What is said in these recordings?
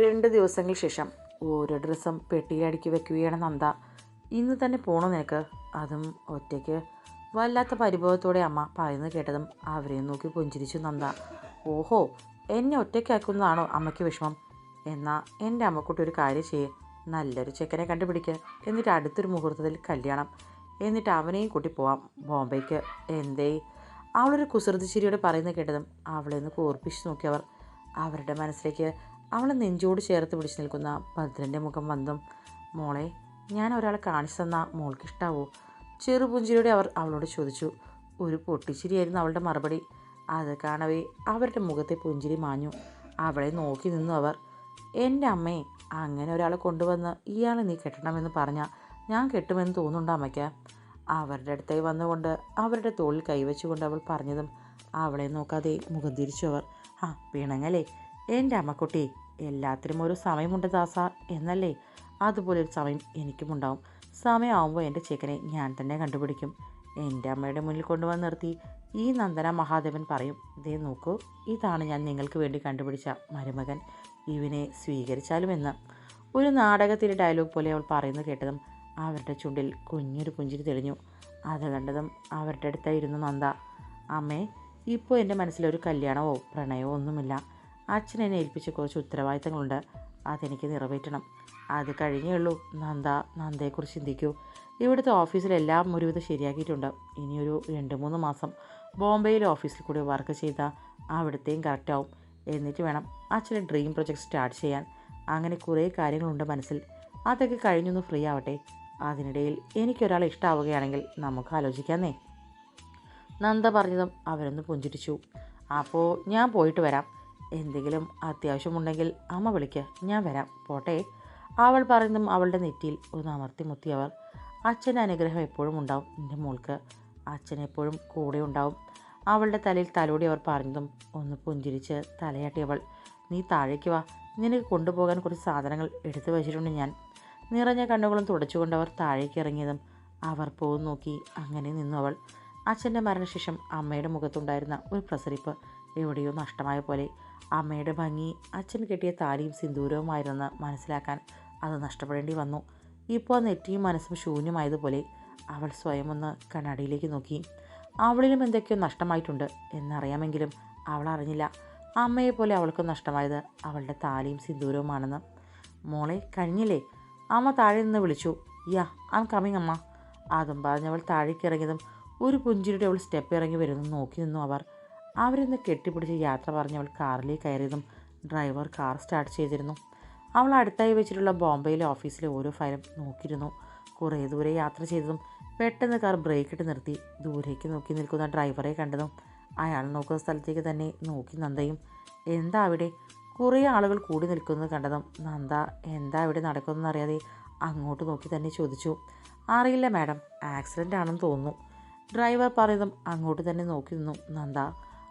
രണ്ട് ദിവസങ്ങൾക്ക് ശേഷം ഓരോ ഡ്രസ്സും പെട്ടിയിലടുക്കി വെക്കുകയാണ് നന്ദ. ഇന്ന് തന്നെ പോണോ നിനക്ക്? അതും ഒറ്റയ്ക്ക് വല്ലാത്ത പരിഭവത്തോടെ അമ്മ പറയുന്നത് കേട്ടതും അവരെ നോക്കി പുഞ്ചിരിച്ചു നന്ദ. ഓഹോ എന്നെ ഒറ്റയ്ക്കാക്കുന്നതാണോ അമ്മയ്ക്ക് വിഷമം? എന്നാൽ എന്റെ അമ്മക്കുട്ടി ഒരു കാര്യം ചെയ്യേ. നല്ലൊരു ചെക്കനെ കണ്ടുപിടിക്കുക എന്നിട്ട് അടുത്തൊരു മുഹൂർത്തത്തിൽ കല്യാണം. എന്നിട്ട് അവനെയും കൂട്ടി പോവാം ബോംബെക്ക്. എന്തേ? അവളൊരു കുസൃതി ചിരിയോടെ പറയുന്നത് കേട്ടതും അവളെ ഒന്ന് കോർപ്പിച്ച് നോക്കിയവർ അവരുടെ മനസ്സിലേക്ക് അവളെ നെഞ്ചോട് ചേർത്ത് പിടിച്ചു നിൽക്കുന്ന ഭദ്രന്റെ മുഖം വന്നും മോളെ ഞാൻ ഒരാളെ കാണിച്ചു തന്ന മോൾക്ക് ഇഷ്ടാവോ? ചെറുപുഞ്ചിരിയോടെ അവർ അവളോട് ചോദിച്ചു. ഒരു പൊട്ടിച്ചിരിയായിരുന്നു അവളുടെ മറുപടി. അത് കാണവേ അവരുടെ മുഖത്തെ പുഞ്ചിരി മാഞ്ഞു. അവളെ നോക്കി നിന്നു അവർ. എന്റെ അമ്മേ അങ്ങനെ ഒരാളെ കൊണ്ടുവന്ന് ഇയാളെ നീ കെട്ടണമെന്ന് പറഞ്ഞാൽ ഞാൻ കെട്ടുമെന്ന് തോന്നുന്നുണ്ട് അമ്മയ്ക്ക്? അവരുടെ അടുത്തായി വന്നുകൊണ്ട് അവരുടെ തോളിൽ കൈവച്ചുകൊണ്ട് അവൾ പറഞ്ഞതും അവളെ നോക്കാതെ മുഖം തിരിച്ചു അവർ. ആ പിണങ്ങലേ എന്റെ അമ്മക്കുട്ടി എല്ലാത്തിനും ഒരു സമയമുണ്ട് ദാസ എന്നല്ലേ? അതുപോലെ ഒരു സമയം എനിക്കുമുണ്ടാവും. സമയമാവുമ്പോൾ എന്റെ ചേക്കനെ ഞാൻ തന്നെ കണ്ടുപിടിക്കും. എന്റെ അമ്മയുടെ മുന്നിൽ കൊണ്ടുവന്ന് നിർത്തി. ഈ നന്ദന മഹാദേവൻ പറയും ഇതേ നോക്കൂ ഇതാണ് ഞാൻ നിങ്ങൾക്ക് വേണ്ടി കണ്ടുപിടിച്ച മരുമകൻ. ഇവനെ സ്വീകരിച്ചാലും എന്ന് ഒരു നാടകത്തിലെ ഡയലോഗ് പോലെ അവൾ പറയുന്നത് കേട്ടതും അവരുടെ ചുണ്ടിൽ കുഞ്ഞൊരു പുഞ്ചിരി തെളിഞ്ഞു. അത് കണ്ടതും അവരുടെ അടുത്തായിരുന്നു നന്ദ. അമ്മേ ഇപ്പോൾ എന്റെ മനസ്സിലൊരു കല്യാണമോ പ്രണയമോ ഒന്നുമില്ല. അച്ഛൻ എന്നെ ഏൽപ്പിച്ച കുറച്ച് ഉത്തരവാദിത്തങ്ങളുണ്ട്. അതെനിക്ക് നിറവേറ്റണം. അത് കഴിഞ്ഞേ ഉള്ളൂ. നന്ദ നന്ദയെക്കുറിച്ച് ചിന്തിക്കൂ. ഇവിടുത്തെ ഓഫീസിലെല്ലാം ഒരുവിധം ശരിയാക്കിയിട്ടുണ്ട്. ഇനിയൊരു രണ്ട് മൂന്ന് മാസം ബോംബെയിലെ ഓഫീസിൽ കൂടി വർക്ക് ചെയ്താൽ അവിടുത്തെയും കറക്റ്റാവും എന്നിട്ട് വേണം അച്ഛന്റെ ഡ്രീം പ്രൊജക്ട് സ്റ്റാർട്ട് ചെയ്യാൻ. അങ്ങനെ കുറേ കാര്യങ്ങളുണ്ട് മനസ്സിൽ. അതൊക്കെ കഴിഞ്ഞൊന്ന് ഫ്രീ ആവട്ടെ. അതിനിടയിൽ എനിക്കൊരാളെ ഇഷ്ടമാവുകയാണെങ്കിൽ നമുക്ക് ആലോചിക്കാന്നേ. നന്ദ പറഞ്ഞതും അവരൊന്ന് പുഞ്ചിരിച്ചു. അപ്പോൾ ഞാൻ പോയിട്ട് വരാം. എന്തെങ്കിലും അത്യാവശ്യമുണ്ടെങ്കിൽ അമ്മ വിളിക്കുക ഞാൻ വരാം. പോട്ടെ. അവൾ പറയുന്നതും അവളുടെ നെറ്റിയിൽ ഒന്ന് അമർത്തി മുത്തിയവർ അച്ഛന്റെ അനുഗ്രഹം എപ്പോഴും ഉണ്ടാവും എന്റെ മോൾക്ക്. അച്ഛൻ എപ്പോഴും കൂടെ ഉണ്ടാവും. അവളുടെ തലയിൽ തലോടി അവർ പറഞ്ഞതും ഒന്ന് പുഞ്ചിരിച്ച് തലയാട്ടിയവൾ നീ താഴേക്ക് വാ. നിനക്ക് കൊണ്ടുപോകാൻ കുറച്ച് സാധനങ്ങൾ എടുത്തു വച്ചിട്ടുണ്ട് ഞാൻ. നിറഞ്ഞ കണ്ണുകളും തുടച്ചുകൊണ്ട് അവർ താഴേക്ക് ഇറങ്ങിയതും അവർ പോകും നോക്കി അങ്ങനെ നിന്നു അവൾ. അച്ഛന്റെ മരണശേഷം അമ്മയുടെ മുഖത്തുണ്ടായിരുന്ന ഒരു പ്രസരിപ്പ് എവിടെയോ നഷ്ടമായ പോലെ അമ്മയുടെ ഭംഗി അച്ഛൻ കെട്ടിയ താലിയും സിന്ദൂരവുമായിരുന്ന മനസ്സിലാക്കാൻ അത് നഷ്ടപ്പെടേണ്ടി വന്നു. ഇപ്പോൾ നെറ്റിയും മനസ്സും ശൂന്യമായതുപോലെ അവൾ സ്വയം ഒന്ന് കണ്ണാടിയിലേക്ക് നോക്കി. അവളിലും എന്തൊക്കെയോ നഷ്ടമായിട്ടുണ്ട് എന്നറിയാമെങ്കിലും അവൾ അറിഞ്ഞില്ല. അമ്മയെപ്പോലെ അവൾക്ക് നഷ്ടമായത് അവളുടെ താലിയും സിന്ദൂരവുമാണെന്ന്. മോളെ കഴിഞ്ഞില്ലേ അമ്മ താഴെ നിന്ന് വിളിച്ചു. യാ ആം കമ്മിങ് അമ്മ. അതും പറഞ്ഞവൾ താഴേക്ക് ഇറങ്ങിയതും ഒരു പുഞ്ചിരിയുടെ അവൾ സ്റ്റെപ്പ് ഇറങ്ങി വരുന്നു നോക്കി നിന്നു അവർ. അവരിന്ന് കെട്ടിപ്പിടിച്ച് യാത്ര പറഞ്ഞ് അവൾ കാറിലേക്ക് കയറിയതും ഡ്രൈവർ കാർ സ്റ്റാർട്ട് ചെയ്തിരുന്നു. അവൾ അടുത്തായി വെച്ചിട്ടുള്ള ബോംബെയിലെ ഓഫീസിലെ ഓരോ ഫയലും നോക്കിയിരുന്നു. കുറേ ദൂരെ യാത്ര ചെയ്തതും പെട്ടെന്ന് കാർ ബ്രേക്ക് ഇട്ട് നിർത്തി. ദൂരേക്ക് നോക്കി നിൽക്കുന്ന ഡ്രൈവറെ കണ്ടതും അയാൾ നോക്കുന്ന സ്ഥലത്തേക്ക് തന്നെ നോക്കി നന്ദയും. എന്താ അവിടെ? കുറേ ആളുകൾ കൂടി നിൽക്കുന്നത് കണ്ടതും നന്ദ എന്താ ഇവിടെ നടക്കുന്നതെന്നറിയാതെ അങ്ങോട്ട് നോക്കി തന്നെ ചോദിച്ചു. അറിയില്ല മാഡം ആക്സിഡന്റ് ആണെന്ന് തോന്നുന്നു. ഡ്രൈവർ പറയുന്നതും അങ്ങോട്ട് തന്നെ നോക്കി നിന്നു നന്ദ.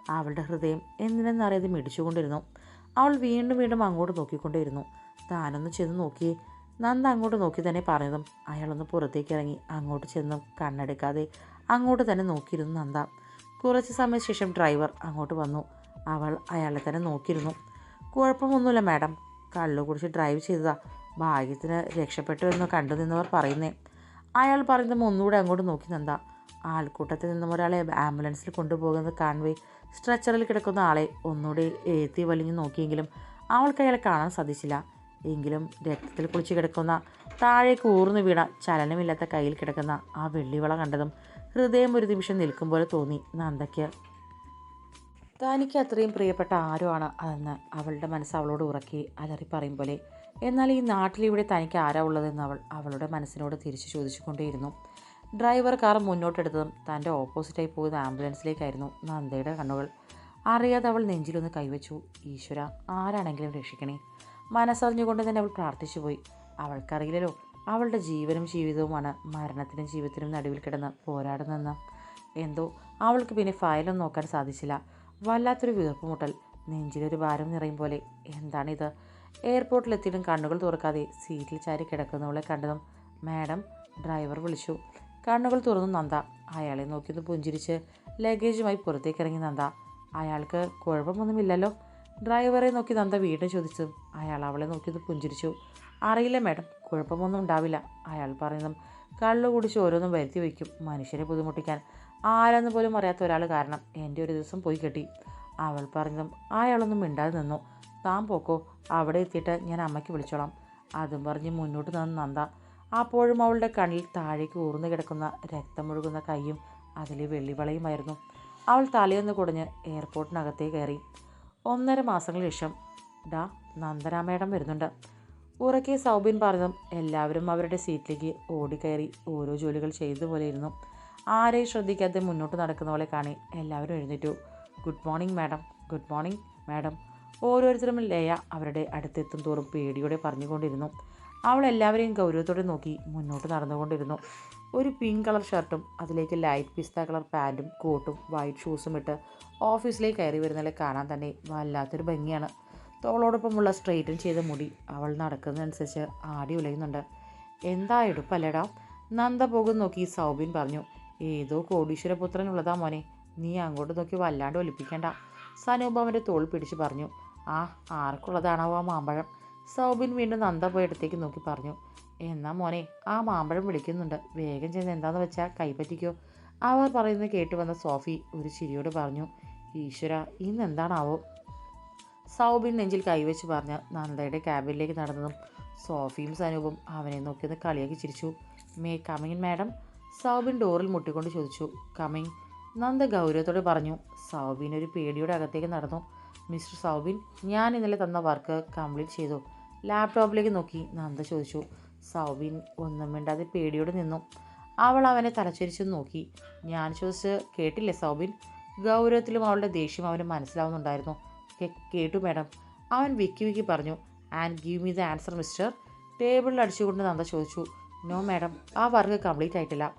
അവളുടെ ഹൃദയം എന്തിനെന്നറിയാതെ മിടിച്ചുകൊണ്ടിരുന്നു. അവൾ വീണ്ടും വീണ്ടും അങ്ങോട്ട് നോക്കിക്കൊണ്ടേയിരുന്നു. താനൊന്ന് ചെന്ന് നോക്കി. നന്ദ അങ്ങോട്ട് നോക്കി തന്നെ പറഞ്ഞതും അയാളൊന്ന് പുറത്തേക്ക് ഇറങ്ങി അങ്ങോട്ട് ചെന്ന് കണ്ണെടുക്കാതെ അങ്ങോട്ട് തന്നെ നോക്കിയിരുന്നു നന്ദ. കുറച്ച് സമയ ശേഷം ഡ്രൈവർ അങ്ങോട്ട് വന്നു. അവൾ അയാളെ തന്നെ നോക്കിയിരുന്നു. കുഴപ്പമൊന്നുമില്ല മാഡം. കള്ളു കുടിച്ച് ഡ്രൈവ് ചെയ്തതാ. ഭാഗ്യത്തിന് രക്ഷപ്പെട്ടു എന്ന് കണ്ടു നിന്നവർ പറയുന്നേ. അയാൾ പറയുന്നതും ഒന്നുകൂടെ അങ്ങോട്ട് നോക്കി നന്ദ. ആൾക്കൂട്ടത്തിൽ നിന്നും ഒരാളെ ആംബുലൻസിൽ കൊണ്ടുപോകുന്നത് കാണുവേ സ്ട്രെച്ചറിൽ കിടക്കുന്ന ആളെ ഒന്നുകൂടി എഴുത്തി വലിഞ്ഞു നോക്കിയെങ്കിലും അവൾക്ക് അയാളെ കാണാൻ സാധിച്ചില്ല. എങ്കിലും രക്തത്തിൽ കുളിച്ച് കിടക്കുന്ന താഴേക്ക് ഊർന്നു വീണ ചലനമില്ലാത്ത കയ്യിൽ കിടക്കുന്ന ആ വെള്ളിവള കണ്ടതും ഹൃദയം ഒരു നിമിഷം നിൽക്കും പോലെ തോന്നി നന്ദയ്ക്ക്. തനിക്ക് അത്രയും പ്രിയപ്പെട്ട ആരോ ആണ് അതെന്ന് അവളുടെ മനസ്സ് അവളോട് ഉറക്കി അലറി പറയും പോലെ. എന്നാൽ ഈ നാട്ടിലിവിടെ തനിക്ക് ആരാ ഉള്ളതെന്ന് അവൾ അവളുടെ മനസ്സിനോട് തിരിച്ചു ചോദിച്ചുകൊണ്ടേയിരുന്നു. ഡ്രൈവർ കാർ മുന്നോട്ടെടുത്തതും തന്റെ ഓപ്പോസിറ്റായി പോയത് ആംബുലൻസിലേക്കായിരുന്നു നന്ദയുടെ കണ്ണുകൾ. അറിയാതെ അവൾ നെഞ്ചിലൊന്ന് കൈവച്ചു. ഈശ്വര ആരാണെങ്കിലും രക്ഷിക്കണേ. മനസ്സറിഞ്ഞുകൊണ്ട് തന്നെ അവൾ പ്രാർത്ഥിച്ചു പോയി. അവൾക്കറിയില്ലല്ലോ അവളുടെ ജീവനും ജീവിതവുമാണ് മരണത്തിനും ജീവിതത്തിനും നടുവിൽ കിടന്ന് പോരാടുന്നതെന്ന്. എന്തോ അവൾക്ക് പിന്നെ ഫയലൊന്നും നോക്കാൻ സാധിച്ചില്ല. വല്ലാത്തൊരു വീർപ്പുമുട്ടൽ നെഞ്ചിലൊരു ഭാരം നിറയും പോലെ. എന്താണിത്? എയർപോർട്ടിലെത്തിയിട്ടും കണ്ണുകൾ തുറക്കാതെ സീറ്റിൽ ചാരി കിടക്കുന്നവളെ കണ്ടതും മാഡം ഡ്രൈവർ വിളിച്ചു. കണ്ണുകൾ തുറന്നു നന്ദ. അയാളെ നോക്കിയൊന്ന് പുഞ്ചിരിച്ച് ലഗേജുമായി പുറത്തേക്ക് ഇറങ്ങി നന്ദ. അയാൾക്ക് കുഴപ്പമൊന്നുമില്ലല്ലോ. ഡ്രൈവറെ നോക്കി നന്ദ വീണ്ടും ചോദിച്ചു. അയാൾ അവളെ നോക്കിയത് പുഞ്ചിരിച്ചു. അറിയില്ല മാഡം കുഴപ്പമൊന്നും ഉണ്ടാവില്ല. അയാൾ പറയുന്നതും കള്ളു കുടിച്ച് ഓരോന്നും വരുത്തി വയ്ക്കും. മനുഷ്യരെ ബുദ്ധിമുട്ടിക്കാൻ ആരെന്ന് പോലും അറിയാത്ത ഒരാൾ കാരണം എന്റെ ഒരു ദിവസം പോയി കെട്ടി. അവൾ പറഞ്ഞതും അയാളൊന്നും മിണ്ടാതെ നിന്നു. താൻ പോക്കോ അവിടെ എത്തിയിട്ട് ഞാൻ അമ്മയ്ക്ക് വിളിച്ചോളാം. അതും പറഞ്ഞ് മുന്നോട്ട് നിന്ന് നന്ദ അപ്പോഴും അവളുടെ കണ്ണിൽ താഴേക്ക് ഊർന്നു കിടക്കുന്ന രക്തമൊഴുകുന്ന കൈയും അതിലെ വെള്ളിവളയുമായിരുന്നു. അവൾ തലയൊന്ന് കുടഞ്ഞ് എയർപോർട്ടിനകത്തേ കയറി. ഒന്നര മാസങ്ങൾക്ക് ശേഷം ഡാ നന്ദനാമേടം വരുന്നുണ്ട്. ഉറക്കെ സൗബിൻ പറഞ്ഞതും എല്ലാവരും അവരുടെ സീറ്റിലേക്ക് ഓടിക്കയറി ഓരോ ജോലികൾ ചെയ്തതുപോലെ ഇരുന്നു ആരെയും ശ്രദ്ധിക്കാതെ മുന്നോട്ട് നടക്കുന്ന പോലെ കാണി എല്ലാവരും എഴുന്നേറ്റു. Good morning madam. Good morning madam. ഓരോരുത്തരും ലയ അവരുടെ അടുത്തെത്തും തോറും പേടിയോടെ പറഞ്ഞുകൊണ്ടിരുന്നു. അവൾ എല്ലാവരെയും ഗൗരവത്തോടെ നോക്കി മുന്നോട്ട് നടന്നുകൊണ്ടിരുന്നു. ഒരു പിങ്ക് കളർ ഷർട്ടും അതിലേക്ക് ലൈറ്റ് പിസ്ത കളർ പാന്റും കോട്ടും വൈറ്റ് ഷൂസും ഇട്ട് ഓഫീസിലേക്ക് കയറി വരുന്നതിലെ കാണാൻ തന്നെ വല്ലാത്തൊരു ഭംഗിയാണ്. തോളോടൊപ്പമുള്ള സ്ട്രെയിറ്റൻ ചെയ്ത മുടി അവൾ നടക്കുന്നതനുസരിച്ച് ആടി ഉലയുന്നുണ്ട്. എന്താ എടുപ്പല്ലേടാ? നന്ദ പോകും നോക്കി സൗബിൻ പറഞ്ഞു. ഏതോ കോടീശ്വരപുത്രനുള്ളതാ മോനെ. നീ അങ്ങോട്ട് നോക്കി വല്ലാണ്ട് ഒലിപ്പിക്കേണ്ട. സനൂപ് അവന്റെ തോൾ പിടിച്ച് പറഞ്ഞു. ആ ആർക്കുള്ളതാണാവോ ആ മാമ്പഴം? സൗബിൻ വീണ്ടും നന്ദ പോയി അടുത്തേക്ക് നോക്കി പറഞ്ഞു. എന്നാ മോനെ ആ മാമ്പഴം വിളിക്കുന്നുണ്ട്. വേഗം ചെന്ന് എന്താന്ന് വെച്ചാൽ കൈപ്പറ്റിക്കോ. അവർ പറയുന്നത് കേട്ടു വന്ന സോഫി ഒരു ചിരിയോട് പറഞ്ഞു ഈശ്വര ഇന്ന് എന്താണാവോ? സൗബിൻ നെഞ്ചിൽ കൈവച്ച് പറഞ്ഞ് നന്ദയുടെ ക്യാബിനിലേക്ക് നടന്നതും സോഫിയും സനൂപും അവനെ നോക്കിയത് കളിയാക്കി ചിരിച്ചു. മേ കമിങ് മാഡം സൗബിൻ ഡോറിൽ മുട്ടിക്കൊണ്ട് ചോദിച്ചു. കമിങ് നന്ദ ഗൗരവത്തോടെ പറഞ്ഞു. സൗബിൻ ഒരു പേടിയുടെ അകത്തേക്ക് നടന്നു. മിസ്റ്റർ സൗബിൻ ഞാൻ ഇന്നലെ തന്ന വർക്ക് കംപ്ലീറ്റ് ചെയ്തു. ലാപ്ടോപ്പിലേക്ക് നോക്കി. നന്ദ ചോദിച്ചു. സൗബിൻ ഒന്നും മിണ്ടാതെ പേടിയോടെ നിന്നു. അവൾ അവനെ തലച്ചരിച്ചു നോക്കി. ഞാൻ ചോദിച്ച് കേട്ടില്ലേ സൗബിൻ? ഗൗരവത്തിലും അവളുടെ ദേഷ്യം അവന് മനസ്സിലാവുന്നുണ്ടായിരുന്നു. "കേ- കേട്ടു മാഡം. അവൻ വിക്കി വിക്കി പറഞ്ഞു. And give me the answer mister. ടേബിളിൽ അടിച്ചുകൊണ്ട് നന്ദ ചോദിച്ചു. നോ മാഡം ആ വർക്ക് കംപ്ലീറ്റ് ആയിട്ടില്ല.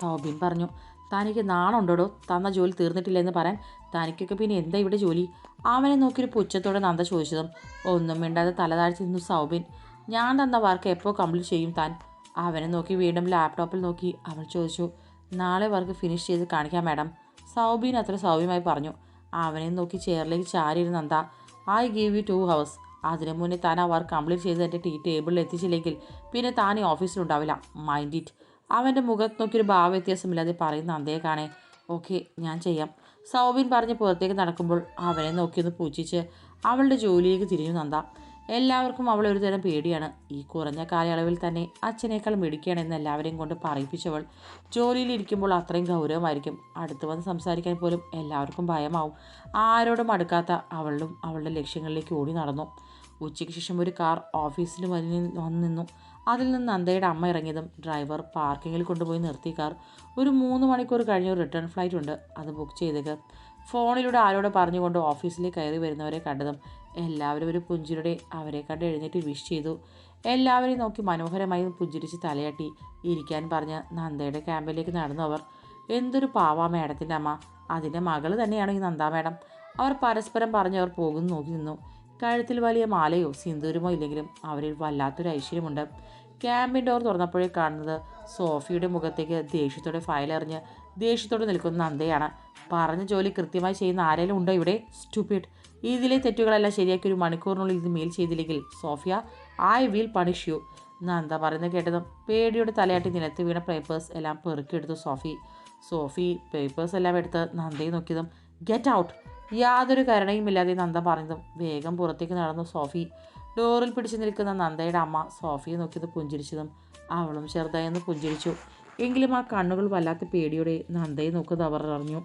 സൗബിൻ പറഞ്ഞു. തനിക്ക് നാണുണ്ടോടോ തന്ന ജോലി തീർന്നിട്ടില്ല എന്ന് പറയാൻ തനിക്കൊക്കെ പിന്നെ എന്താ ഇവിടെ ജോലി? അവനെ ഒരു പുച്ഛത്തോടെ നന്ദ ചോദിച്ചതും ഒന്നും മിണ്ടാതെ തലതാഴ്ത്തി നിന്നു സൗബിൻ. ഞാൻ തന്ന വർക്ക് എപ്പോൾ കംപ്ലീറ്റ് ചെയ്യും താൻ? അവനെ നോക്കി വീണ്ടും ലാപ്ടോപ്പിൽ നോക്കി അവൾ ചോദിച്ചു നാളെ വർക്ക് ഫിനിഷ് ചെയ്ത് കാണിക്കാം മാഡം. സൗബിൻ അത്ര സൗമ്യമായി പറഞ്ഞു. അവനെ നോക്കി ചെയറിലേക്ക് ചാരിയിരുന്ന Nanda. I give you two hours അതിനു മുന്നേ താൻ ആ വർക്ക് കംപ്ലീറ്റ് ചെയ്ത് എന്റെ ടീ ടേബിളിൽ എത്തിച്ചില്ലെങ്കിൽ പിന്നെ താൻ ഈ ഓഫീസിലുണ്ടാവില്ല. Mind it. അവന്റെ മുഖത്ത് നോക്കിയൊരു ഭാവ വ്യത്യാസമില്ലാതെ പറയുന്ന നന്ദയെ കാണേ. ഓക്കെ ഞാൻ ചെയ്യാം. സൗബിൻ പറഞ്ഞ് പുറത്തേക്ക് നടക്കുമ്പോൾ അവനെ നോക്കിയൊന്ന് പൂച്ചിച്ച് അവളുടെ ജോലിയിലേക്ക് തിരിഞ്ഞു നന്ദ. എല്ലാവർക്കും അവളെ ഒരു തരം പേടിയാണ്. ഈ കുറഞ്ഞ കാലയളവിൽ തന്നെ അച്ഛനേക്കാൾ മിടിക്കുകയാണെന്ന് എല്ലാവരെയും കൊണ്ട് പറയിപ്പിച്ചവൾ. ജോലിയിലിരിക്കുമ്പോൾ അത്രയും ഗൗരവമായിരിക്കും. അടുത്ത് വന്ന് സംസാരിക്കാൻ പോലും എല്ലാവർക്കും ഭയമാവും. ആരോടും അടുക്കാത്ത അവളും അവളുടെ ലക്ഷ്യങ്ങളിലേക്ക് ഓടി നടന്നു. ഉച്ചയ്ക്ക് ശേഷം ഒരു കാർ ഓഫീസിന് വന്ന് നിന്നു. അതിൽ നിന്ന് നന്ദയുടെ അമ്മ ഇറങ്ങിയതും ഡ്രൈവർ പാർക്കിങ്ങിൽ കൊണ്ടുപോയി നിർത്തി കാർ. ഒരു മൂന്ന് മണിക്കൂർ കഴിഞ്ഞ് റിട്ടേൺ ഫ്ലൈറ്റ് ഉണ്ട്. അത് ബുക്ക് ചെയ്തേക്ക്. ഫോണിലൂടെ ആരോട് പറഞ്ഞുകൊണ്ട് ഓഫീസിലേക്ക് കയറി വരുന്നവരെ കണ്ടതും എല്ലാവരും ഒരു പുഞ്ചിരിയുടെ അവരെ കണ്ട് എഴുന്നേറ്റ് വിഷ് ചെയ്തു. എല്ലാവരെയും നോക്കി മനോഹരമായി പുഞ്ചിരിച്ച് തലയാട്ടി ഇരിക്കാൻ പറഞ്ഞ് നന്ദയുടെ ക്യാമ്പിലേക്ക് നടന്നു അവർ. എന്തൊരു പാവാ മേഡത്തിന്റെ അമ്മ. അതിന്റെ മകൾ തന്നെയാണ് ഈ നന്ദാ മേഡം. അവർ പരസ്പരം പറഞ്ഞ് അവർ പോകുന്നു നോക്കി നിന്നു. കഴുത്തിൽ വലിയ മാലയോ സിന്ദൂരമോ ഇല്ലെങ്കിലും അവരിൽ വല്ലാത്തൊരു ഐശ്വര്യമുണ്ട്. ക്യാമ്പിൻ ഡോർ തുറന്നപ്പോഴേ കാണുന്നത് സോഫിയുടെ മുഖത്തേക്ക് ദേഷ്യത്തോടെ ഫയലെറിഞ്ഞ് ദേഷ്യത്തോടെ നിൽക്കുന്ന നന്ദയാണ്. പറഞ്ഞ ജോലി കൃത്യമായി ചെയ്യുന്ന ആരെങ്കിലും ഉണ്ടോ ഇവിടെ? സ്റ്റുപ്പിഡ്. ഇതിലെ തെറ്റുകളെല്ലാം ശരിയാക്കി ഒരു മണിക്കൂറിനുള്ളിൽ ഇത് മെയിൽ ചെയ്തില്ലെങ്കിൽ Sophia I will punish you Nanda പറയുന്നത് കേട്ടതും പേടിയോടെ തലയാട്ടി നിലത്ത് വീണ പേപ്പേഴ്സ് എല്ലാം പെറുക്കിയെടുത്തു സോഫി. സോഫി പേപ്പേഴ്സ് എല്ലാം എടുത്ത് നന്ദയെ നോക്കിയതും ഗെറ്റ് ഔട്ട്! യാതൊരു കരുണയുമില്ലാതെ നന്ദ പറഞ്ഞതും വേഗം പുറത്തേക്ക് നടന്നു. സോഫി ഡോറിൽ പിടിച്ചു നിൽക്കുന്ന നന്ദയുടെ അമ്മ സോഫിയെ നോക്കിയത് പുഞ്ചിരിച്ചതും അവളും ചെറുതായെന്ന് പുഞ്ചിരിച്ചു. എങ്കിലും ആ കണ്ണുകൾ വല്ലാത്ത പേടിയോടെ നന്ദയെ നോക്കുന്നത് അവർ അറിഞ്ഞു.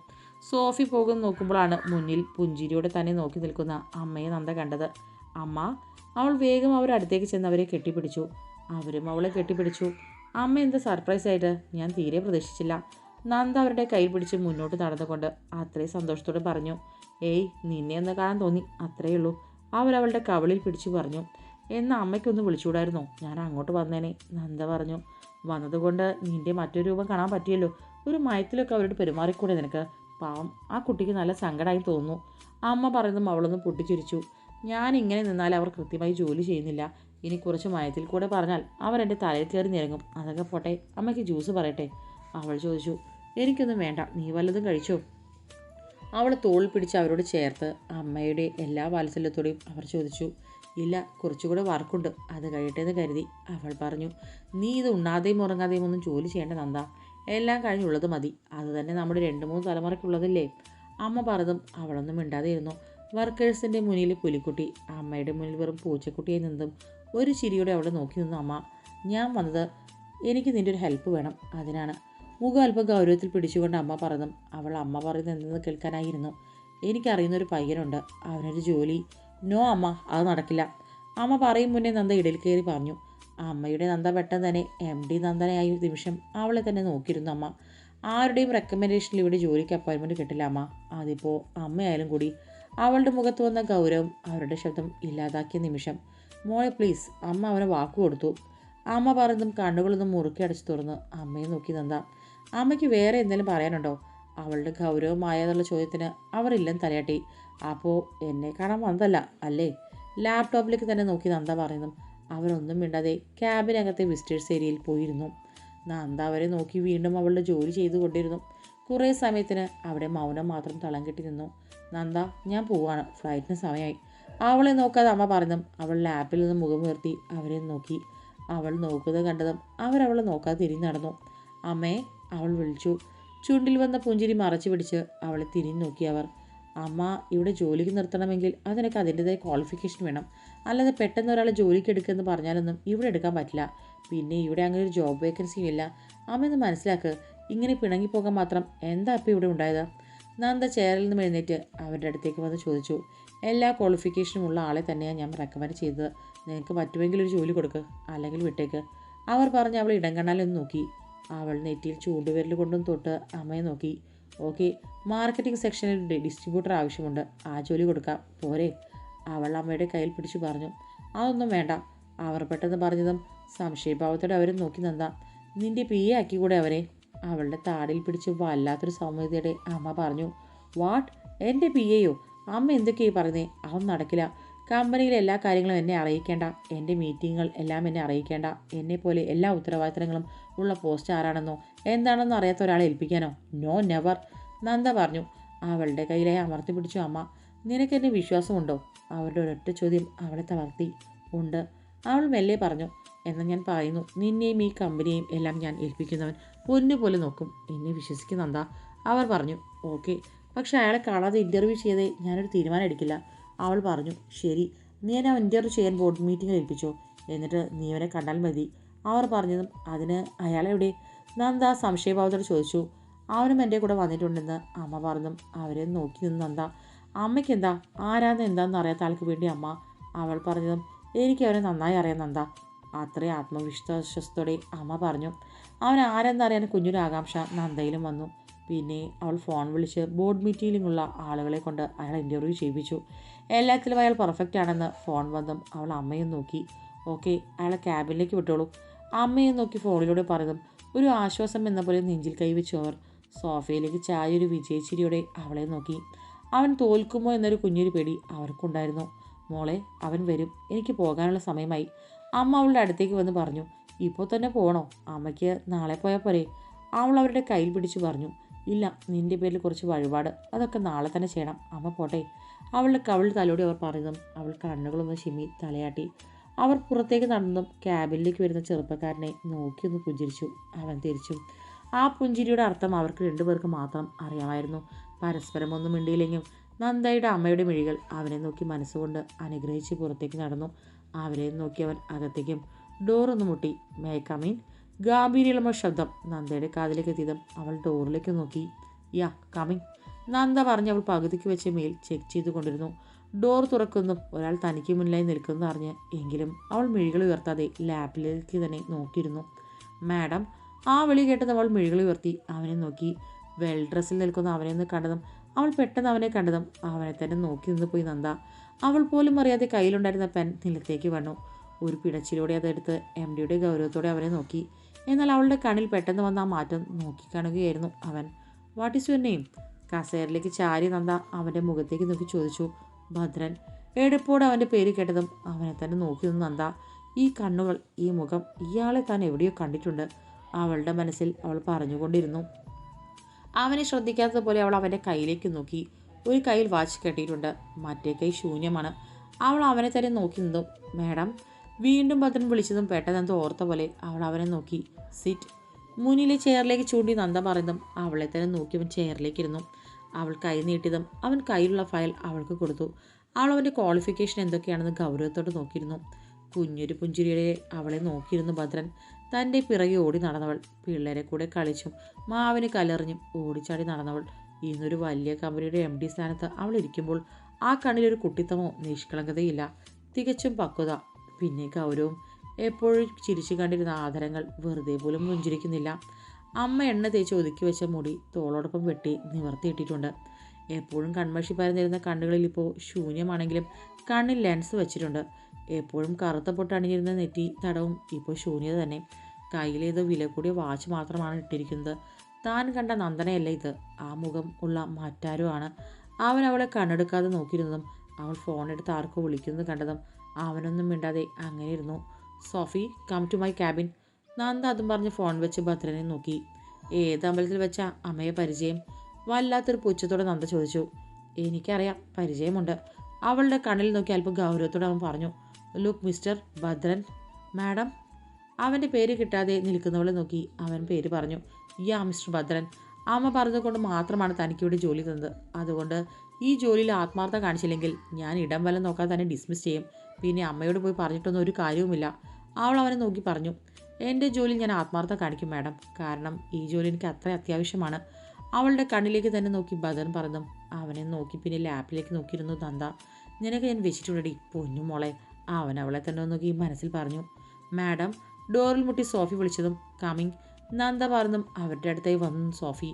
സോഫി പോകുന്ന നോക്കുമ്പോഴാണ് മുന്നിൽ പുഞ്ചിരിയോടെ തന്നെ നോക്കി നിൽക്കുന്ന അമ്മയെ നന്ദ കണ്ടത്. അമ്മ അവൾ വേഗം അവരടുത്തേക്ക് ചെന്ന് അവരെ കെട്ടിപ്പിടിച്ചു. അവരും അവളെ കെട്ടിപ്പിടിച്ചു. അമ്മ എന്താ സർപ്രൈസ് ആയിട്ട്? ഞാൻ തീരെ പ്രതീക്ഷിച്ചില്ല. നന്ദ അവരുടെ കൈ പിടിച്ച് മുന്നോട്ട് നടന്നുകൊണ്ട് അത്രയും സന്തോഷത്തോടെ പറഞ്ഞു. ഏയ് നിന്നെ ഒന്ന് കാണാൻ തോന്നി. അത്രയേ ഉള്ളൂ. അവരവളുടെ കവളിൽ പിടിച്ചു പറഞ്ഞു. എന്നാൽ അമ്മയ്ക്കൊന്ന് വിളിച്ചുകൂടായിരുന്നോ? ഞാൻ അങ്ങോട്ട് വന്നേനെ. നന്ദ പറഞ്ഞു. വന്നതുകൊണ്ട് നിന്റെ മറ്റൊരു രൂപം കാണാൻ പറ്റിയല്ലോ. ഒരു മയത്തിലൊക്കെ അവരോട് പെരുമാറിക്കൂടെ നിനക്ക്? പാവം ആ കുട്ടിക്ക് നല്ല സങ്കടമായി തോന്നുന്നു. അമ്മ പറയുന്നതും അവളൊന്ന് പൊട്ടിച്ചിരിച്ചു. ഞാൻ ഇങ്ങനെ നിന്നാൽ അവർ കൃത്യമായി ജോലി ചെയ്യുന്നില്ല. ഇനി കുറച്ച് മയത്തിൽ കൂടെ പറഞ്ഞാൽ അവർ എന്റെ തലയിൽ കയറി നിരങ്ങും അതൊക്കെ പോട്ടെ അമ്മയ്ക്ക് ജ്യൂസ് പറയട്ടെ? അവൾ ചോദിച്ചു. എനിക്കൊന്നും വേണ്ട. നീ വല്ലതും കഴിച്ചോ? അവളെ തോളിൽ പിടിച്ച് അവരോട് ചേർത്ത് അമ്മയുടെ എല്ലാ വാത്സല്യത്തോടെയും അവർ ചോദിച്ചു ഇല്ല കുറച്ചുകൂടെ വർക്കുണ്ട് അത് കഴിയട്ടെ എന്ന് കരുതി. അവൾ പറഞ്ഞു നീ ഇത് ഉണ്ണാതെയും ഉറങ്ങാതെയും ഒന്നും ജോലി ചെയ്യേണ്ട നന്ദ. എല്ലാം കഴിഞ്ഞുള്ളത് മതി. അത് തന്നെ നമ്മുടെ രണ്ട് മൂന്ന് തലമുറയ്ക്കുള്ളതല്ലേ. അമ്മ പറഞ്ഞതും അവളൊന്നും മിണ്ടാതെയിരുന്നു വർക്കേഴ്സിന്റെ മുന്നിൽ പുലിക്കുട്ടി അമ്മയുടെ മുന്നിൽ വെറും പൂച്ചക്കുട്ടിയെ നിന്നും ഒരു ചിരിയോടെ അവളെ നോക്കി നിന്നു. അമ്മ ഞാൻ വന്നത് എനിക്ക് നിന്റെ ഒരു ഹെൽപ്പ് വേണം. അതിനാണ്. മുഖം അല്പം ഗൗരവത്തിൽ പിടിച്ചുകൊണ്ട് അമ്മ പറഞ്ഞു അവൾ അമ്മ പറയുന്നത് എന്തെന്ന് കേൾക്കാനായിരുന്നു. എനിക്കറിയുന്ന ഒരു പയ്യനുണ്ട്. അവനൊരു ജോലി. നോ അമ്മ അത് നടക്കില്ല. അമ്മ പറയും മുന്നേ നന്ദ ഇടയിൽ കയറി പറഞ്ഞു അമ്മയുടെ നന്ദ പെട്ടെന്ന് തന്നെ എം ഡി നന്ദനയായ നിമിഷം അവളെ തന്നെ നോക്കിയിരുന്നു അമ്മ. ആരുടെയും റെക്കമെൻഡേഷനിൽ ഇവിടെ ജോലിക്ക് അപ്പോയിൻമെന്റ് കിട്ടില്ല അമ്മ. അതിപ്പോൾ അമ്മയായാലും കൂടി അവളുടെ മുഖത്ത് വന്ന ഗൗരവം അവരുടെ ശബ്ദം ഇല്ലാതാക്കിയ നിമിഷം മോളെ പ്ലീസ് അമ്മ അവനെ വാക്കു കൊടുത്തു. അമ്മ പറഞ്ഞതും കണ്ണുകളൊന്നും മുറുക്കി അടച്ചു തുറന്ന് അമ്മയെ നോക്കി നന്ദ അമ്മയ്ക്ക് വേറെ എന്തെങ്കിലും പറയാനുണ്ടോ? അവളുടെ ഗൗരവമായെന്നുള്ള ചോദ്യത്തിന് അവരില്ലെന്ന് തലയാട്ടി. അപ്പോൾ എന്നെ കാണാൻ വന്നതല്ല അല്ലേ? ലാപ്ടോപ്പിലേക്ക് തന്നെ നോക്കി നന്ദ പറയുന്നു. അവരൊന്നും മിണ്ടാതെ ക്യാബിനകത്തെ വിസിറ്റേഴ്സ് ഏരിയയിൽ പോയിരുന്നു. നന്ദ അവരെ നോക്കി വീണ്ടും അവളുടെ ജോലി ചെയ്തുകൊണ്ടിരുന്നു. കുറേ സമയത്തിന് അവിടെ മൗനം മാത്രം തളം കെട്ടി നിന്നു. നന്ദ ഞാൻ പോവാണ്. ഫ്ലൈറ്റിന് സമയമായി. അവളെ നോക്കാതെ അമ്മ പറഞ്ഞു അവൾ ലാപ്പിൽ നിന്ന് മുഖം ഉയർത്തി അവരെ നോക്കി. അവൾ നോക്കുന്നത് കണ്ടതും അവരവളെ നോക്കാതെ തിരിഞ്ഞു നടന്നു. അമ്മേ അവൾ വിളിച്ചു. ചുണ്ടിൽ വന്ന പുഞ്ചിരി മറച്ചു പിടിച്ച് അവളെ തിരിഞ്ഞു നോക്കി അവർ. അമ്മ ഇവിടെ ജോലിക്ക് നിർത്തണമെങ്കിൽ അതിനൊക്കെ അതിന്റെതായ ക്വാളിഫിക്കേഷൻ വേണം. അല്ലാതെ പെട്ടെന്ന് ഒരാളെ ജോലിക്ക് എടുക്കുമെന്ന് പറഞ്ഞാലൊന്നും ഇവിടെ എടുക്കാൻ പറ്റില്ല. പിന്നെ ഇവിടെ അങ്ങനെ ഒരു ജോബ് വേക്കൻസിയും ഇല്ല. അമ്മ മനസ്സിലാക്കുക മനസ്സിലാക്ക്. ഇങ്ങനെ പിണങ്ങിപ്പോകാൻ മാത്രം എന്താ അപ്പം ഇവിടെ ഉണ്ടായത്? നന്ദ ചെയറിൽ നിന്നും എഴുന്നേറ്റ് അവരുടെ അടുത്തേക്ക് വന്ന് ചോദിച്ചു. എല്ലാ ക്വാളിഫിക്കേഷനും ഉള്ള ആളെ തന്നെയാണ് ഞാൻ റെക്കമെൻഡ് ചെയ്തത്. നിനക്ക് പറ്റുമെങ്കിൽ ഒരു ജോലി കൊടുക്കുക അല്ലെങ്കിൽ വിട്ടേക്ക്. അവർ പറഞ്ഞ് അവൾ ഇടം കണ്ണാലൊന്ന് നോക്കി. അവൾ നെറ്റിയിൽ ചൂണ്ടുവിരൽ കൊണ്ടും തൊട്ട് അമ്മയെ നോക്കി. ഓക്കെ മാർക്കറ്റിംഗ് സെക്ഷനിൽ ഡിസ്ട്രിബ്യൂട്ടർ ആവശ്യമുണ്ട്. ആ ജോലി കൊടുക്കാം. പോരെ. അവൾ അമ്മയുടെ കയ്യിൽ പിടിച്ചു പറഞ്ഞു. അതൊന്നും വേണ്ട. അവർ പെട്ടെന്ന് പറഞ്ഞതും സംശയഭാവത്തോടെ അവരും നോക്കി നന്ദ നിന്റെ പി. എ. ആക്കിക്കൂടെ അവരെ? അവളുടെ താടിൽ പിടിച്ച് വല്ലാത്തൊരു സൗമ്യതയുടെ അമ്മ പറഞ്ഞു. വാട്ട്? എന്റെ പി. എയോ? അമ്മ എന്തൊക്കെയായി പറഞ്ഞേ അവൻ നടക്കില്ല. കമ്പനിയിലെ എല്ലാ കാര്യങ്ങളും എന്നെ അറിയിക്കേണ്ട. എന്റെ മീറ്റിങ്ങുകൾ എല്ലാം എന്നെ അറിയിക്കേണ്ട. എന്നെപ്പോലെ എല്ലാ ഉത്തരവാദിത്തങ്ങളും ഉള്ള പോസ്റ്റ് ആരാണെന്നോ? എന്താണെന്നോ അറിയാത്ത ഒരാളെ ഏൽപ്പിക്കാനോ? നോ നെവർ നന്ദ പറഞ്ഞു. അവളുടെ കയ്യിലെ അമർത്തി പിടിച്ചു അമ്മ. നിനക്കെന്നെ വിശ്വാസമുണ്ടോ? അവളുടെ ഒരൊറ്റ ചോദ്യം അവളെ തളർത്തി. ഉണ്ട്. അവൾ മെല്ലെ പറഞ്ഞു. എന്നാൽ ഞാൻ പറയുന്നു. നിന്നെയും ഈ കമ്പനിയെയും എല്ലാം ഞാൻ ഏൽപ്പിക്കുന്നവൻ പൊന്നുപോലെ നോക്കും. എന്നെ വിശ്വസിക്കുന്നെന്താ അവർ പറഞ്ഞു. ഓക്കെ. പക്ഷേ അയാളെ കാണാതെ ഇന്റർവ്യൂ ചെയ്തേ ഞാനൊരു തീരുമാനം എടുക്കില്ല. അവൾ പറഞ്ഞു. ശരി. നീ എന്നെ ഇന്റർവ്യൂ ചെയ്യാൻ ബോർഡ് മീറ്റിംഗിൽ ഏൽപ്പിച്ചോ. എന്നിട്ട് നീ അവനെ കണ്ടാൽ മതി. അവർ പറഞ്ഞതും അതിന് അയാളെവിടെ നന്ദ സംശയഭാവത്തോട് ചോദിച്ചു. അവനും എന്റെ കൂടെ വന്നിട്ടുണ്ടെന്ന് അമ്മ പറഞ്ഞു അവരെ നോക്കി നിന്ന് നന്ദ. അമ്മയ്ക്ക് എന്താ? ആരാന്ന് എന്താണെന്ന് അറിയാത്ത ആൾക്ക് വേണ്ടി അമ്മ അവൾ പറഞ്ഞതും എനിക്ക് അവനെ നന്നായി അറിയാം നന്ദ. അത്രയും ആത്മവിശ്വാസത്തോടെ അമ്മ പറഞ്ഞു. അവൻ ആരെന്നറിയാൻ കുഞ്ഞൊരു ആകാംക്ഷ നന്ദയിലും വന്നു. പിന്നെ അവൾ ഫോൺ വിളിച്ച് ബോർഡ് മീറ്റിങ്ങിലുള്ള ആളുകളെ കൊണ്ട് അയാൾ ഇന്റർവ്യൂ ചെയ്യിപ്പിച്ചു. എല്ലാത്തിലും അയാൾ പെർഫെക്റ്റ് ആണെന്ന് ഫോൺ വന്നും അവൾ അമ്മയും നോക്കി. ഓക്കെ അയാളെ ക്യാബിനിലേക്ക് വിട്ടോളൂ. അമ്മയെ നോക്കി ഫോണിലൂടെ പറഞ്ഞതും ഒരു ആശ്വാസം എന്ന പോലെ നെഞ്ചിൽ കൈവച്ചു അവർ. സോഫയിലേക്ക് ചായൊരു വിജയച്ചിരിയോടെ അവളെ നോക്കി. അവൻ തോൽക്കുമോ എന്നൊരു കുഞ്ഞൊരു പേടി അവർക്കുണ്ടായിരുന്നു. മോളെ അവൻ വരും. എനിക്ക് പോകാനുള്ള സമയമായി. അമ്മ അവളുടെ അടുത്തേക്ക് വന്ന് പറഞ്ഞു ഇപ്പോൾ തന്നെ പോകണോ അമ്മയ്ക്ക് നാളെ പോയാൽ പോരെ. അവൾ അവരുടെ കയ്യിൽ പിടിച്ച് പറഞ്ഞു ഇല്ല നിന്റെ പേരിൽ കുറച്ച് വഴിപാട്. അതൊക്കെ നാളെ തന്നെ ചെയ്യണം. അമ്മ പോട്ടെ. അവളുടെ കവിൾ തലോടി അവർ പറഞ്ഞതും അവൾ കണ്ണുകളൊന്ന് ചിമ്മി തലയാട്ടി. അവർ പുറത്തേക്ക് നടന്നും. ക്യാബിനിലേക്ക് വരുന്ന ചെറുപ്പക്കാരനെ നോക്കി ഒന്ന് പുഞ്ചിരിച്ചു. അവൻ തിരിച്ചു. ആ പുഞ്ചിരിയുടെ അർത്ഥം അവർക്ക് രണ്ടുപേർക്ക് മാത്രം അറിയാമായിരുന്നു. പരസ്പരം ഒന്നും മിണ്ടിയില്ലെങ്കിലും നന്ദയുടെ അമ്മയുടെ മിഴികൾ അവനെ നോക്കി മനസ്സുകൊണ്ട് അനുഗ്രഹിച്ച് പുറത്തേക്ക് നടന്നു. അവരെ നോക്കി അവൻ അകത്തേക്കും ഡോറൊന്ന് മുട്ടി. മേക്കമീൻ കമീൻ ഗാംഭീര്യമുള്ള ശബ്ദം. നന്ദയുടെ കാതിലേക്ക് എത്തിയതും അവൾ ഡോറിലേക്ക് നോക്കി. യാ കമിങ് നന്ദ പറഞ്ഞ് അവൾ പകുതിക്ക് വെച്ച് മേൽ ചെക്ക് ചെയ്തുകൊണ്ടിരുന്നു. ഡോർ തുറക്കുന്നു. ഒരാൾ തനിക്ക് മുന്നിലായി നിൽക്കുന്നു അറിഞ്ഞ് എങ്കിലും അവൾ മിഴികൾ ഉയർത്താതെ ലാപ്പിലേക്ക് തന്നെ നോക്കിയിരുന്നു. മാഡം ആ വിളി കേട്ടത് അവൾ മിഴികൾ ഉയർത്തി. അവനെ നോക്കി. വെൽ ഡ്രസ്സിൽ നിൽക്കുന്ന അവനെ ഒന്ന് കണ്ടതും അവൾ പെട്ടെന്ന് അവനെ കണ്ടതും അവനെ തന്നെ നോക്കി നിന്ന് പോയി നന്ദ. അവൾ പോലും അറിയാതെ കയ്യിലുണ്ടായിരുന്ന പെൻ നിലത്തേക്ക് വന്നു. ഒരു പിടച്ചിലൂടെ അതെടുത്ത് എം ഡിയുടെ ഗൗരവത്തോടെ അവനെ നോക്കി. എന്നാൽ അവളുടെ കണ്ണിൽ പെട്ടെന്ന് വന്ന ആ മാറ്റം നോക്കിക്കാണുകയായിരുന്നു അവൻ. വാട്ട് ഈസ് യുവർ നെയിം കസേരയിലേക്ക് ചാരി നന്ദ അവന്റെ മുഖത്തേക്ക് നോക്കി ചോദിച്ചു. ഭദ്രൻ എടുപ്പോടെ അവന്റെ പേര് കേട്ടതും അവനെ തന്നെ നോക്കി നിന്ന് നന്ദ. ഈ കണ്ണുകൾ ഈ മുഖം ഇയാളെ താൻ എവിടെയോ കണ്ടിട്ടുണ്ട്. അവളുടെ മനസ്സിൽ അവൾ പറഞ്ഞുകൊണ്ടിരുന്നു. അവനെ ശ്രദ്ധിക്കാത്തതുപോലെ അവൾ അവന്റെ കയ്യിലേക്ക് നോക്കി. ഒരു കയ്യിൽ വാച്ച് കെട്ടിയിട്ടുണ്ട്. മറ്റേ കൈ ശൂന്യമാണ്. അവൾ അവനെ തന്നെ നോക്കി നിന്നു. മാഡം വീണ്ടും ഭദ്രൻ വിളിച്ചതും പെട്ടെന്ന് ഓർത്ത പോലെ അവൾ അവനെ നോക്കി. സിറ്റ്. മുന്നിലെ ചെയറിലേക്ക് ചൂണ്ടി നന്ദ പറയുന്നതും അവളെ തന്നെ നോക്കി അവൻ ചെയറിലേക്കിരുന്നു അവൾ കൈ നീട്ടിയതും അവൻ കയ്യിലുള്ള ഫയൽ അവൾക്ക് കൊടുത്തു. അവൾ അവന്റെ ക്വാളിഫിക്കേഷൻ എന്തൊക്കെയാണെന്ന് ഗൗരവത്തോട് നോക്കിയിരുന്നു. കുഞ്ഞൊരു പുഞ്ചിരിയുടെ അവളെ നോക്കിയിരുന്നു ഭദ്രൻ. തന്റെ പിറകെ ഓടി നടന്നവൾ. പിള്ളേരെ കൂടെ കളിച്ചും മാവിന് കലറിഞ്ഞും ഓടിച്ചാടി നടന്നവൾ. ഇന്നൊരു വലിയ കമ്പനിയുടെ എം ഡി സ്ഥാനത്ത് അവൾ ഇരിക്കുമ്പോൾ ആ കണ്ണിലൊരു കുട്ടിത്തമോ നിഷ്കളങ്കതയില്ല. തികച്ചും പക്വത പിന്നെ ഗൗരവം. എപ്പോഴും ചിരിച്ചു കണ്ടിരുന്ന ആദരങ്ങൾ വെറുതെ പോലും പുഞ്ചിരിക്കുന്നില്ല. അമ്മ എണ്ണ തേച്ച് ഒതുക്കി വെച്ച മുടി തോളോടൊപ്പം വെട്ടി നിവർത്തിയിട്ടിട്ടുണ്ട് എപ്പോഴും കൺമഷി പരന്നിരുന്ന കണ്ണുകളിൽ ഇപ്പോൾ ശൂന്യമാണെങ്കിലും കണ്ണിൽ ലെൻസ് വെച്ചിട്ടുണ്ട്. എപ്പോഴും കറുത്ത പൊട്ടണിഞ്ഞിരുന്ന നെറ്റി തടവും ഇപ്പോൾ ശൂന്യത തന്നെ. കയ്യിലേതോ വില കൂടിയ വാച്ച് മാത്രമാണ് ഇട്ടിരിക്കുന്നത്. താൻ കണ്ട നന്ദനയല്ല ഇത്. ആ മുഖം ഉള്ള മറ്റാരും ആണ്. അവൻ അവളെ കണ്ണെടുക്കാതെ നോക്കിയിരുന്നതും അവൾ ഫോൺ എടുത്ത് ആർക്കോ വിളിക്കുന്നത് കണ്ടതും അവനൊന്നും മിണ്ടാതെ അങ്ങനെ ഇരുന്നു. Sophie come to my cabin Nanda അതും പറഞ്ഞ് ഫോൺ വെച്ച് ഭദ്രനെ നോക്കി. ഏത് അമ്പലത്തിൽ വെച്ച അമ്മയെ പരിചയം? വല്ലാത്തൊരു പുച്ഛത്തോടെ നന്ദ ചോദിച്ചു. എനിക്കറിയാം പരിചയമുണ്ട്. അവളുടെ കണ്ണിൽ നോക്കി അല്പം ഗൗരവത്തോടെ അവൻ പറഞ്ഞു ലുക്ക് മിസ്റ്റർ ഭദ്രൻ മാഡം അവന്റെ പേര് കിട്ടാതെ നിൽക്കുന്നവളെ നോക്കി അവൻ പേര് പറഞ്ഞു യാ മിസ്റ്റർ ഭദ്രൻ. അമ്മ പറഞ്ഞതുകൊണ്ട് മാത്രമാണ് തനിക്കിവിടെ ജോലി തന്നത്. അതുകൊണ്ട് ഈ ജോലിയിൽ ആത്മാർത്ഥം കാണിച്ചില്ലെങ്കിൽ ഞാൻ ഇടം വല്ലം നോക്കാൻ തന്നെ ഡിസ്മിസ് ചെയ്യും. പിന്നെ അമ്മയോട് പോയി പറഞ്ഞിട്ടൊന്നും ഒരു കാര്യവുമില്ല. അവൾ അവനെ നോക്കി പറഞ്ഞു എന്റെ ജോലി ഞാൻ ആത്മാർത്ഥം കാണിക്കും മാഡം. കാരണം ഈ ജോലി എനിക്ക് അത്ര അത്യാവശ്യമാണ്. അവളുടെ കണ്ണിലേക്ക് തന്നെ നോക്കി ബദൻ പറഞ്ഞു അവനെ നോക്കി പിന്നെ ലാപ്പിലേക്ക് നോക്കിയിരുന്നു നന്ദ. നിനക്ക് ഞാൻ വെച്ചിട്ടുണ്ടടി പൊന്നു മോളെ. അവൻ അവളെ തന്നെ നോക്കി മനസ്സിൽ പറഞ്ഞു. മാഡം ഡോറിൽ മുട്ടി സോഫി വിളിച്ചതും കമ്മിങ് നന്ദ പറഞ്ഞും അവരുടെ അടുത്തായി വന്നു സോഫി.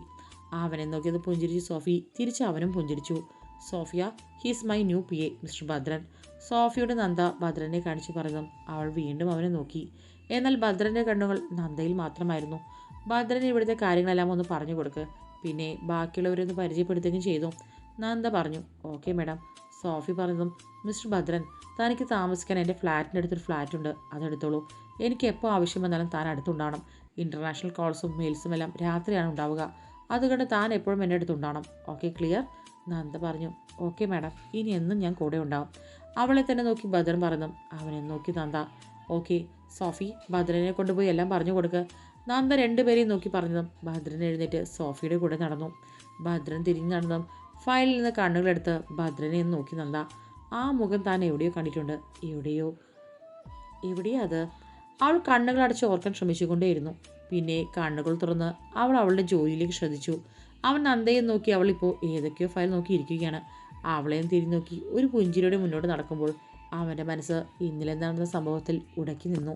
അവനെ നോക്കിയത് പുഞ്ചിരിച്ചു സോഫി. തിരിച്ച് അവനും പുഞ്ചിരിച്ചു. Sophia he's my new P A mister Bhadran. സോഫിയുടെ Nanda ഭദ്രനെ കാണിച്ച് പറഞ്ഞു. അവൾ വീണ്ടും അവനെ നോക്കി. എന്നാൽ ഭദ്രന്റെ കണ്ണുകൾ നന്ദയിൽ മാത്രമായിരുന്നു. ഭദ്രൻ ഇവിടുത്തെ കാര്യങ്ങളെല്ലാം ഒന്ന് പറഞ്ഞു കൊടുക്ക്. പിന്നെ ബാക്കിയുള്ളവരൊന്ന് പരിചയപ്പെടുത്തുകയും ചെയ്തു. നന്ദ പറഞ്ഞു ഓക്കെ മാഡം സോഫി പറഞ്ഞതും മിസ്റ്റർ ഭദ്രൻ തനിക്ക് താമസിക്കാൻ എന്റെ ഫ്ലാറ്റിന്റെ അടുത്തൊരു ഫ്ലാറ്റ് ഉണ്ട് അതെടുത്തോളൂ. എനിക്ക് എപ്പോൾ ആവശ്യം വന്നാലും താൻ അടുത്തുണ്ടാവണം. ഇന്റർനാഷണൽ കോൾസും മെയിൽസും എല്ലാം രാത്രിയാണ് ഉണ്ടാവുക. അതുകൊണ്ട് താൻ എപ്പോഴും എന്റെ അടുത്തുണ്ടാവണം ഓക്കെ ക്ലിയർ? നന്ദ പറഞ്ഞു ഓക്കെ മാഡം ഇനി എന്നും ഞാൻ കൂടെ ഉണ്ടാവും. അവളെ തന്നെ നോക്കി ഭദ്രൻ പറഞ്ഞു അവനെ നോക്കി നന്ദ. ഓക്കെ സോഫി ഭദ്രനെ കൊണ്ടുപോയി എല്ലാം പറഞ്ഞു കൊടുക്കുക നന്ദ രണ്ടുപേരെയും നോക്കി പറഞ്ഞതും ഭദ്രൻ എഴുന്നേറ്റ് സോഫിയുടെ കൂടെ നടന്നു. ഭദ്രൻ തിരിഞ്ഞു നടന്നതും ഫയലിൽ നിന്ന് കണ്ണുകളെടുത്ത് ഭദ്രനെ ഒന്ന് നോക്കി നന്ദ. ആ മുഖം താൻ എവിടെയോ കണ്ടിട്ടുണ്ട്. എവിടെയോ? എവിടെയാ അത്? അവൾ കണ്ണുകൾ അടച്ച് ഓർക്കാൻ ശ്രമിച്ചുകൊണ്ടേയിരുന്നു. പിന്നെ കണ്ണുകൾ തുറന്ന് അവൾ അവളുടെ ജോലിയിലേക്ക് ശ്രദ്ധിച്ചു. അവൻ നന്ദയെ നോക്കി അവളിപ്പോൾ ഏതൊക്കെയോ ഫയൽ നോക്കി ഇരിക്കുകയാണ് അവളെയും തിരിഞ്ഞു നോക്കി ഒരു പുഞ്ചിരിയുടെ മുന്നോട്ട് നടക്കുമ്പോൾ അവന്റെ മനസ്സ് ഇന്നലെ നടന്ന സംഭവത്തിൽ ഉടക്കി നിന്നു